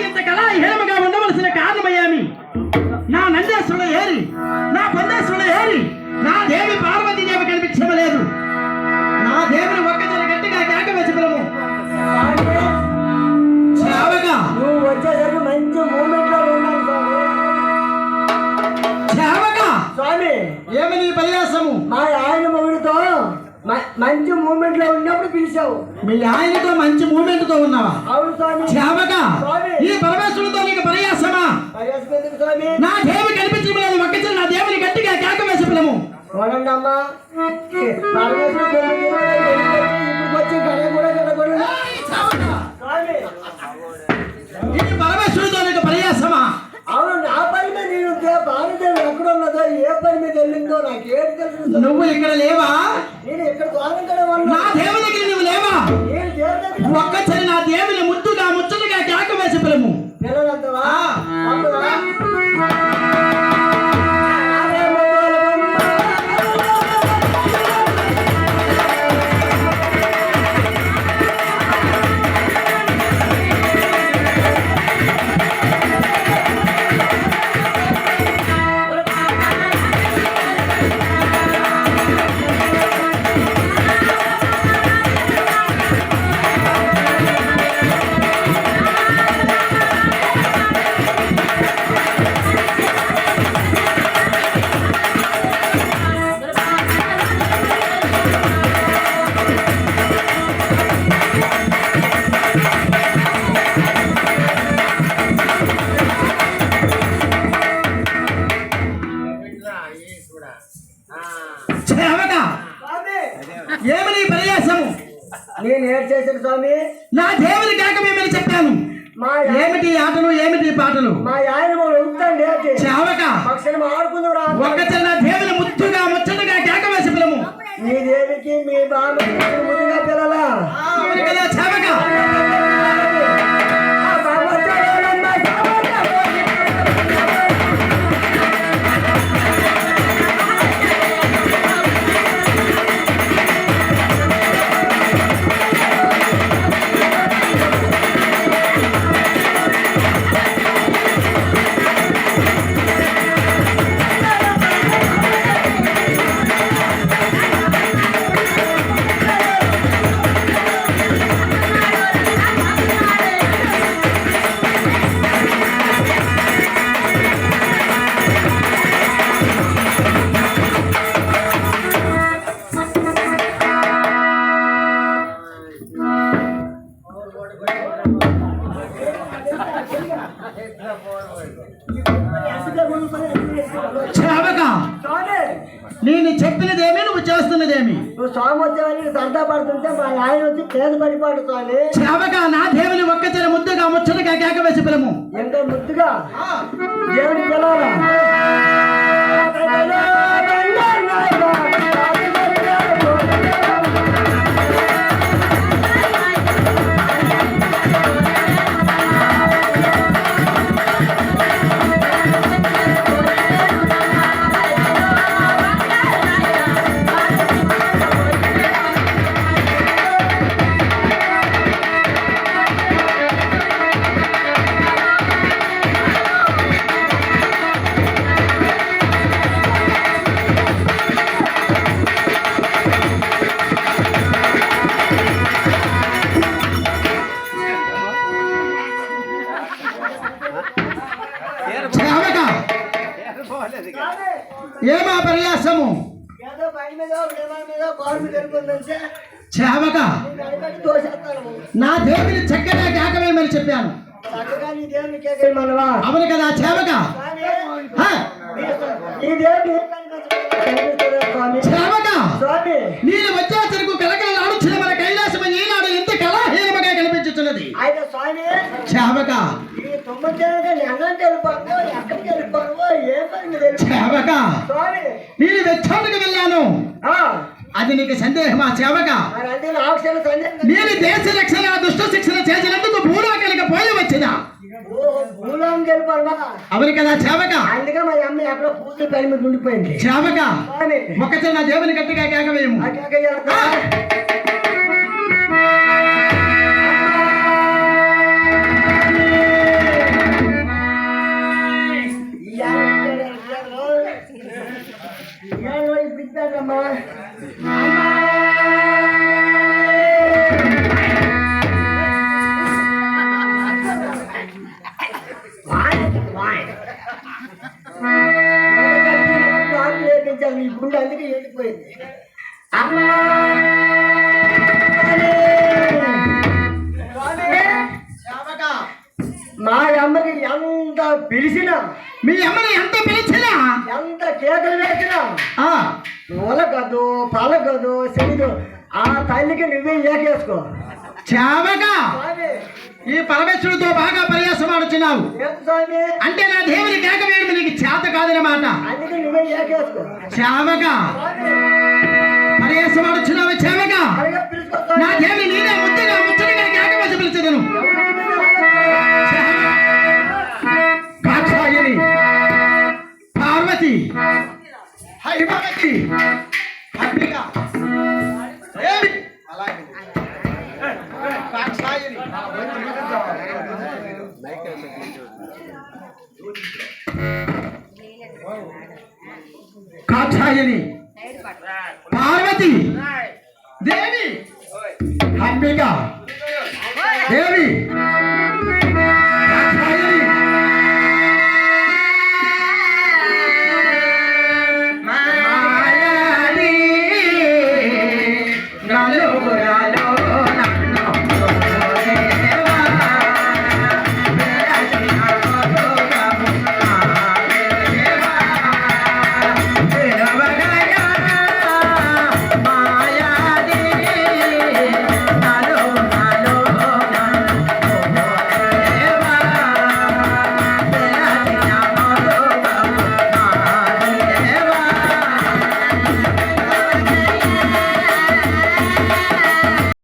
ఇంత కళాహీనముగా ఉండవలసిన కారణమయ్యామి? నా నందేశ్వరుడు ఏరి నా పొందేశ్వరుడు ఏరి నా దేవి పార్వతీదేవి కనిపించలేదు నా దేవుని ఒక్కసారి గట్టిగా కేక వేసి పిలము నువ్వు వచ్చేసరికి మంచి మూమెంట్లో ఉన్నాను స్వామి. సేవగా స్వామి ఏమి నీ పర్యాసము మా ఆయన మొగుడితో మ- మంచి మూమెంట్లో ఉన్నప్పుడు పిలిచావు. మీ ఆయనతో మంచి మూమెంట్తో ఉన్నావా? అవును స్వామి. స్వామి. ఈ పరమేశ్వరుడితో నీకు పర్యాసమా స్వామి? నా దేవి కనిపించలేదు ఒక్కసారి నా దేవుని గట్టిగా కేక వేసి పిలము చూడండి అమ్మా పరమేశ్వరుడు పెళ్ళి చేసుకొని ఇప్పుడు వచ్చి గడ కూడా గడకూడదు స్వామి. ఈ పరమేశ్వరుడితో నీకు పర్యాసమా అవును నా పని మీద నేను భారతదేశం ఎక్కడ ఉన్నదో ఏ పని మీద వెళ్ళిందో నాకు ఏది తెలుసు. నువ్వు ఇక్కడ లేవా? నా దేవుని దగ్గర నువ్వు లేవా నేను దేవుడి చేశాను స్వామి? నా దేవుని కేక మేమని చెప్పాను. మా ఏమిటి ఆటలు? ఏమిటి పాటలు? మా ఆయన ఏంటి సేవగా పక్షులు ఆడుకుందాం రా ఒక్కసారి నా దేవుని ముద్దుగా ముచ్చటగా కేక వేసి పిలము. మీ దేవికి మీ బామ్మకి నేను చెప్పినదేమి నువ్వు చేస్తున్నదేమి? నువ్వు స్వామి వచ్చేవాడికి సరదా పడుతుంటే మా ఆయన వచ్చి పేద పడిపాడు స్వామి. సేవగా నా దేవుని ఒక్కసారి ముద్దుగా ముచ్చటగా కేక వేసి పిలము. ఎంతో ముద్దుగా? దేవుడి పిల్లలా నేను అడిగట్టు తోసేస్తాను. నా దేవుని చక్కగా కేక వేయమని చెప్పాను? అవును కదా స్వామి. నేను వచ్చే చెరుకు కలకలలాడుచున్న మన కైలాసం ఈనాడు ఎంత కళాహీనముగా కనిపించుతున్నది. ఆయన స్వామి. నేను వెచ్చోటికి వెళ్ళాను. ఆ, అది నీకు సందేహమా సందేహం నేను దేశ రక్షణ దుష్ట శిక్షణ చేసినందుకు భూలోకానికి పోయి వచ్చిన. అవును కదా సేవగా అందుకే మా అమ్మ ఎక్కడో పూర్తి పని మీద ఉండిపోయింది. స్వామి. ఒకసారి నా దేవుని గట్టిగా కేకవేయము. మా అమ్మకి ఎంత పిలిచినా? మీ అమ్మని ఎంత పిలిచినా? ఎంత కేకలు వేసినా? ఆ, ఒలగదు పలగదు చెయ్యదు ఆ తల్లికి నువ్వే ఏకేసుకో. చావగా. ఈ పరమేశ్వరుడితో బాగా పర్యాసం ఆడుచున్నావు. అంటే నా దేవుని కేక వేయడం నీకు చేత కాదనమాట అందుకే నువ్వే ఏకేసుకో. చావగా. పర్యాసం ఆడుచున్నావు చావగా అలాగే పిలుచుకో నా స్వామి. దేవి నేనే ముద్దుగా ముచ్చటగా కేక వేసి పిలిచదను కాక్షాయని పార్వతి అంబిక కాక్షాయని కాక్షాయని పార్వతి దేవి అంబిక దేవి